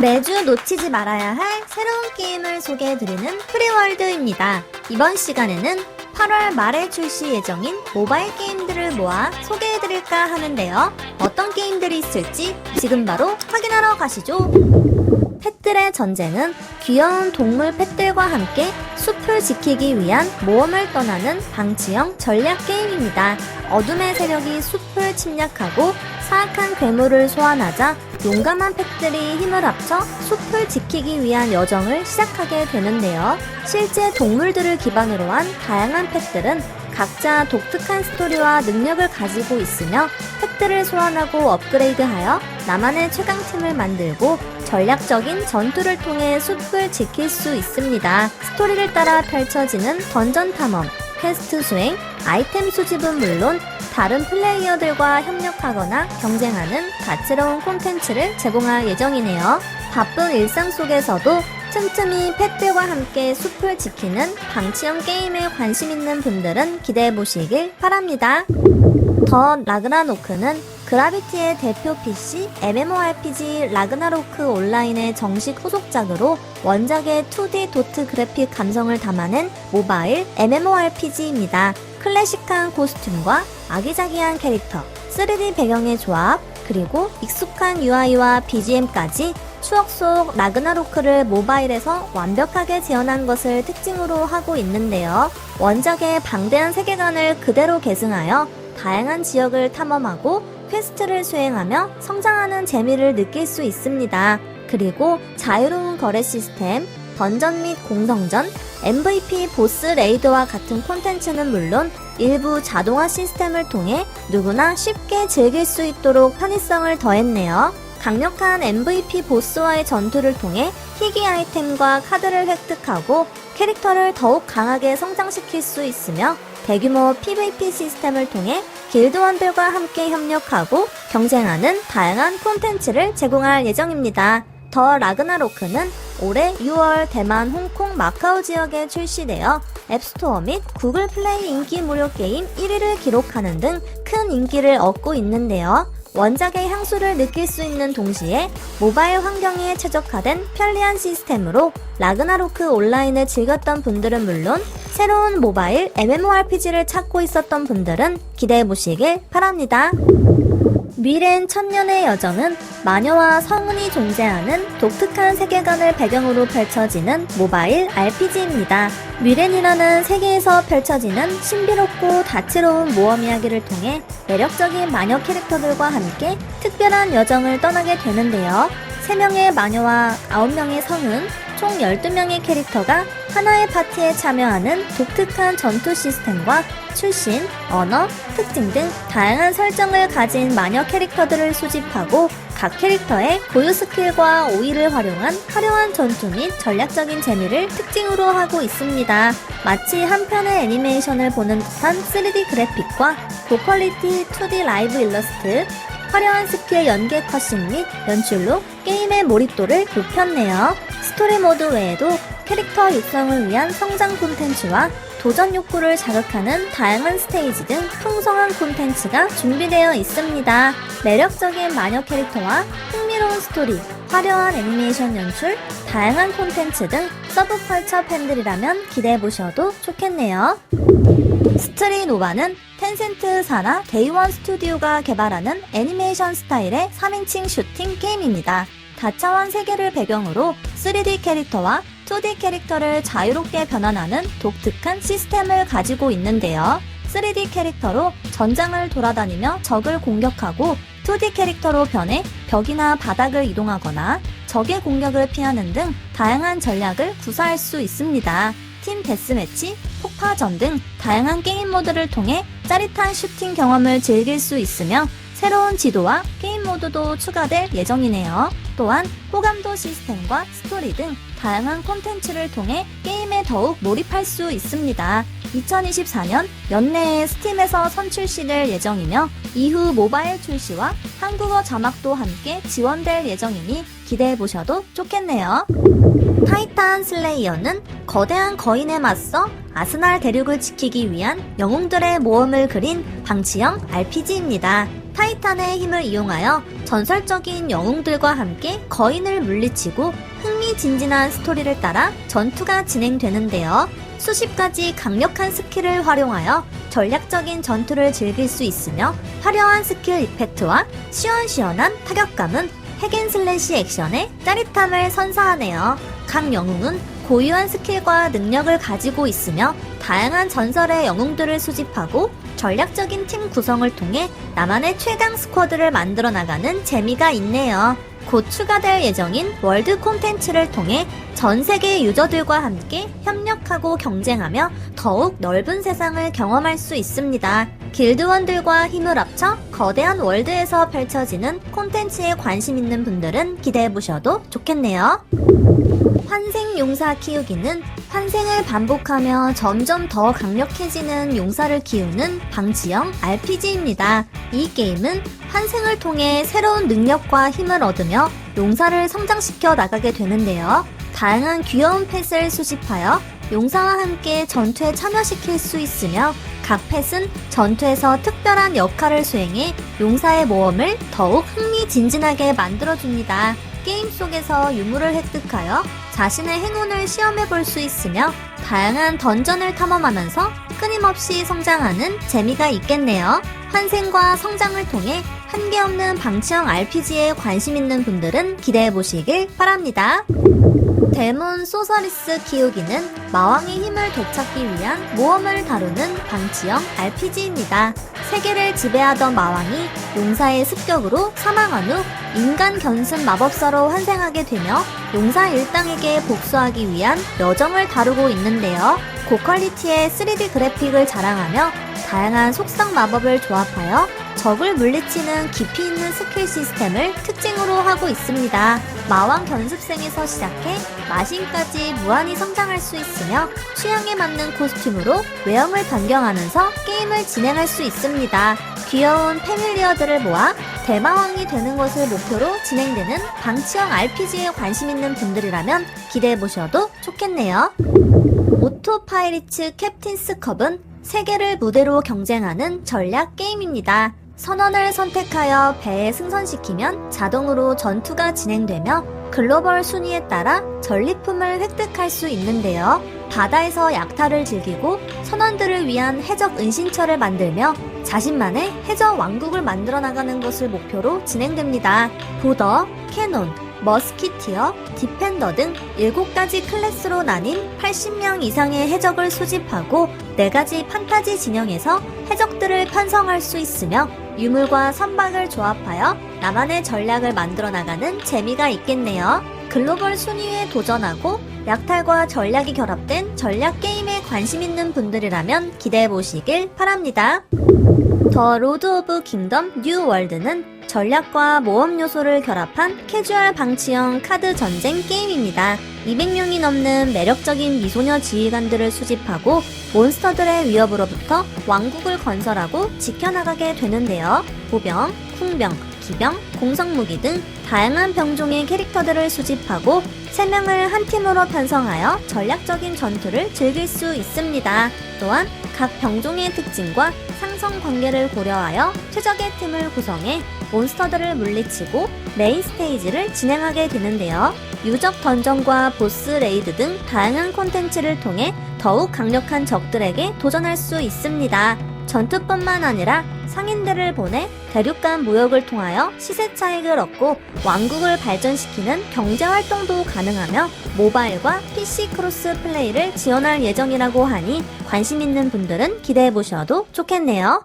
매주 놓치지 말아야 할 새로운 게임을 소개해드리는 프리월드입니다. 이번 시간에는 8월 말에 출시 예정인 모바일 게임들을 모아 소개해드릴까 하는데요. 어떤 게임들이 있을지 지금 바로 확인하러 가시죠. 펫들의 전쟁은 귀여운 동물 펫들과 함께 숲을 지키기 위한 모험을 떠나는 방치형 전략 게임입니다. 어둠의 세력이 숲을 침략하고 사악한 괴물을 소환하자 용감한 펫들이 힘을 합쳐 숲을 지키기 위한 여정을 시작하게 되는데요. 실제 동물들을 기반으로 한 다양한 펫들은 각자 독특한 스토리와 능력을 가지고 있으며 펫들을 소환하고 업그레이드하여 나만의 최강팀을 만들고 전략적인 전투를 통해 숲을 지킬 수 있습니다. 스토리를 따라 펼쳐지는 던전 탐험, 퀘스트 수행, 아이템 수집은 물론 다른 플레이어들과 협력하거나 경쟁하는 다채로운 콘텐츠를 제공할 예정이네요. 바쁜 일상 속에서도 틈틈이 펫들과 함께 숲을 지키는 방치형 게임에 관심 있는 분들은 기대해 보시길 바랍니다. 더 라그나로크는 그라비티의 대표 PC MMORPG 라그나로크 온라인의 정식 후속작으로 원작의 2D 도트 그래픽 감성을 담아낸 모바일 MMORPG입니다. 클래식한 코스튬과 아기자기한 캐릭터, 3D 배경의 조합, 그리고 익숙한 UI와 BGM까지 추억 속 라그나로크를 모바일에서 완벽하게 재현한 것을 특징으로 하고 있는데요. 원작의 방대한 세계관을 그대로 계승하여 다양한 지역을 탐험하고 퀘스트를 수행하며 성장하는 재미를 느낄 수 있습니다. 그리고 자유로운 거래 시스템, 던전 및 공성전, MVP 보스 레이드와 같은 콘텐츠는 물론 일부 자동화 시스템을 통해 누구나 쉽게 즐길 수 있도록 편의성을 더했네요. 강력한 MVP 보스와의 전투를 통해 희귀 아이템과 카드를 획득하고 캐릭터를 더욱 강하게 성장시킬 수 있으며 대규모 PVP 시스템을 통해 길드원들과 함께 협력하고 경쟁하는 다양한 콘텐츠를 제공할 예정입니다. 더 라그나로크는 올해 6월 대만, 홍콩, 마카오 지역에 출시되어 앱스토어 및 구글 플레이 인기 무료 게임 1위를 기록하는 등 큰 인기를 얻고 있는데요. 원작의 향수를 느낄 수 있는 동시에 모바일 환경에 최적화된 편리한 시스템으로 라그나로크 온라인을 즐겼던 분들은 물론 새로운 모바일 MMORPG를 찾고 있었던 분들은 기대해 보시길 바랍니다. 미래엔 천년의 여정은 마녀와 성운이 존재하는 독특한 세계관을 배경으로 펼쳐지는 모바일 RPG입니다. 미렌이라는 세계에서 펼쳐지는 신비롭고 다채로운 모험 이야기를 통해 매력적인 마녀 캐릭터들과 함께 특별한 여정을 떠나게 되는데요. 3명의 마녀와 9명의 성은 총 12명의 캐릭터가 하나의 파티에 참여하는 독특한 전투 시스템과 출신, 언어, 특징 등 다양한 설정을 가진 마녀 캐릭터들을 수집하고 각 캐릭터의 고유 스킬과 오이를 활용한 화려한 전투 및 전략적인 재미를 특징으로 하고 있습니다. 마치 한 편의 애니메이션을 보는 듯한 3D 그래픽과 고퀄리티 2D 라이브 일러스트, 화려한 스킬 연계 컷신 및 연출로 게임의 몰입도를 높였네요. 스토리 모드 외에도 캐릭터 육성을 위한 성장 콘텐츠와 도전 욕구를 자극하는 다양한 스테이지 등 풍성한 콘텐츠가 준비되어 있습니다. 매력적인 마녀 캐릭터와 흥미로운 스토리, 화려한 애니메이션 연출, 다양한 콘텐츠 등 서브컬처 팬들이라면 기대해보셔도 좋겠네요. 스트리노바는 텐센트 산하 데이원 스튜디오가 개발하는 애니메이션 스타일의 3인칭 슈팅 게임입니다. 다차원 세계를 배경으로 3D 캐릭터와 2D 캐릭터를 자유롭게 변환하는 독특한 시스템을 가지고 있는데요. 3D 캐릭터로 전장을 돌아다니며 적을 공격하고 2D 캐릭터로 변해 벽이나 바닥을 이동하거나 적의 공격을 피하는 등 다양한 전략을 구사할 수 있습니다. 팀 데스매치, 폭파전 등 다양한 게임 모드를 통해 짜릿한 슈팅 경험을 즐길 수 있으며 새로운 지도와 게임 모드도 추가될 예정이네요. 또한 호감도 시스템과 스토리 등 다양한 콘텐츠를 통해 게임에 더욱 몰입할 수 있습니다. 2024년 연내에 스팀에서 선출시될 예정이며 이후 모바일 출시와 한국어 자막도 함께 지원될 예정이니 기대해 보셔도 좋겠네요. 타이탄 슬레이어는 거대한 거인에 맞서 아스날 대륙을 지키기 위한 영웅들의 모험을 그린 방치형 RPG입니다. 타이탄의 힘을 이용하여 전설적인 영웅들과 함께 거인을 물리치고 흥미진진한 스토리를 따라 전투가 진행되는데요. 수십 가지 강력한 스킬을 활용하여 전략적인 전투를 즐길 수 있으며 화려한 스킬 이펙트와 시원시원한 타격감은 핵앤슬래시 액션의 짜릿함을 선사하네요. 각 영웅은 고유한 스킬과 능력을 가지고 있으며 다양한 전설의 영웅들을 수집하고 전략적인 팀 구성을 통해 나만의 최강 스쿼드를 만들어 나가는 재미가 있네요. 곧 추가될 예정인 월드 콘텐츠를 통해 전 세계 유저들과 함께 협력하고 경쟁하며 더욱 넓은 세상을 경험할 수 있습니다. 길드원들과 힘을 합쳐 거대한 월드에서 펼쳐지는 콘텐츠에 관심 있는 분들은 기대해 보셔도 좋겠네요. 환생 용사 키우기는 환생을 반복하며 점점 더 강력해지는 용사를 키우는 방치형 RPG입니다. 이 게임은 환생을 통해 새로운 능력과 힘을 얻으며 용사를 성장시켜 나가게 되는데요. 다양한 귀여운 펫을 수집하여 용사와 함께 전투에 참여시킬 수 있으며 각 펫은 전투에서 특별한 역할을 수행해 용사의 모험을 더욱 흥미진진하게 만들어줍니다. 게임 속에서 유물을 획득하여 자신의 행운을 시험해 볼 수 있으며 다양한 던전을 탐험하면서 끊임없이 성장하는 재미가 있겠네요. 환생과 성장을 통해 한계 없는 방치형 RPG에 관심 있는 분들은 기대해 보시길 바랍니다. 데몬 소서리스 키우기는 마왕의 힘을 되찾기 위한 모험을 다루는 방치형 RPG입니다. 세계를 지배하던 마왕이 용사의 습격으로 사망한 후 인간 견습 마법사로 환생하게 되며 용사 일당에게 복수하기 위한 여정을 다루고 있는데요. 고퀄리티의 3D 그래픽을 자랑하며 다양한 속성 마법을 조합하여 적을 물리치는 깊이 있는 스킬 시스템을 특징으로 하고 있습니다. 마왕 견습생에서 시작해 마신까지 무한히 성장할 수 있으며 취향에 맞는 코스튬으로 외형을 변경하면서 게임을 진행할 수 있습니다. 귀여운 패밀리어들을 모아 대마왕이 되는 것을 목표로 진행되는 방치형 RPG에 관심 있는 분들이라면 기대해 보셔도 좋겠네요. 오토 파이리츠 캡틴스 컵은 세계를 무대로 경쟁하는 전략 게임입니다. 선언을 선택하여 배에 승선시키면 자동으로 전투가 진행되며 글로벌 순위에 따라 전리품을 획득할 수 있는데요. 바다에서 약탈을 즐기고 선원들을 위한 해적 은신처를 만들며 자신만의 해적 왕국을 만들어 나가는 것을 목표로 진행됩니다. 보더, 캐논, 머스키티어, 디펜더 등 7가지 클래스로 나뉜 80명 이상의 해적을 수집하고 4가지 판타지 진영에서 해적들을 편성할 수 있으며 유물과 선박을 조합하여 나만의 전략을 만들어 나가는 재미가 있겠네요. 글로벌 순위에 도전하고 약탈과 전략이 결합된 전략 게임에 관심 있는 분들이라면 기대해 보시길 바랍니다. 더 로드 오브 킹덤 뉴 월드는 전략과 모험 요소를 결합한 캐주얼 방치형 카드 전쟁 게임입니다. 200명이 넘는 매력적인 미소녀 지휘관들을 수집하고 몬스터들의 위협으로부터 왕국을 건설하고 지켜나가게 되는데요. 보병, 궁병, 기병, 공성무기 등 다양한 병종의 캐릭터들을 수집하고 3명을 한 팀으로 편성하여 전략적인 전투를 즐길 수 있습니다. 또한 각 병종의 특징과 상성 관계를 고려하여 최적의 팀을 구성해 몬스터들을 물리치고 메인 스테이지를 진행하게 되는데요. 유적 던전과 보스 레이드 등 다양한 콘텐츠를 통해 더욱 강력한 적들에게 도전할 수 있습니다. 전투뿐만 아니라 상인들을 보내 대륙 간 무역을 통하여 시세 차익을 얻고 왕국을 발전시키는 경제 활동도 가능하며 모바일과 PC 크로스 플레이를 지원할 예정이라고 하니 관심 있는 분들은 기대해 보셔도 좋겠네요.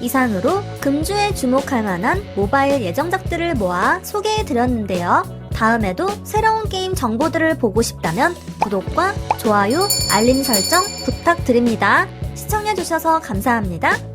이상으로 금주에 주목할 만한 모바일 예정작들을 모아 소개해 드렸는데요. 다음에도 새로운 게임 정보들을 보고 싶다면 구독과 좋아요, 알림 설정 부탁드립니다. 시청해주셔서 감사합니다.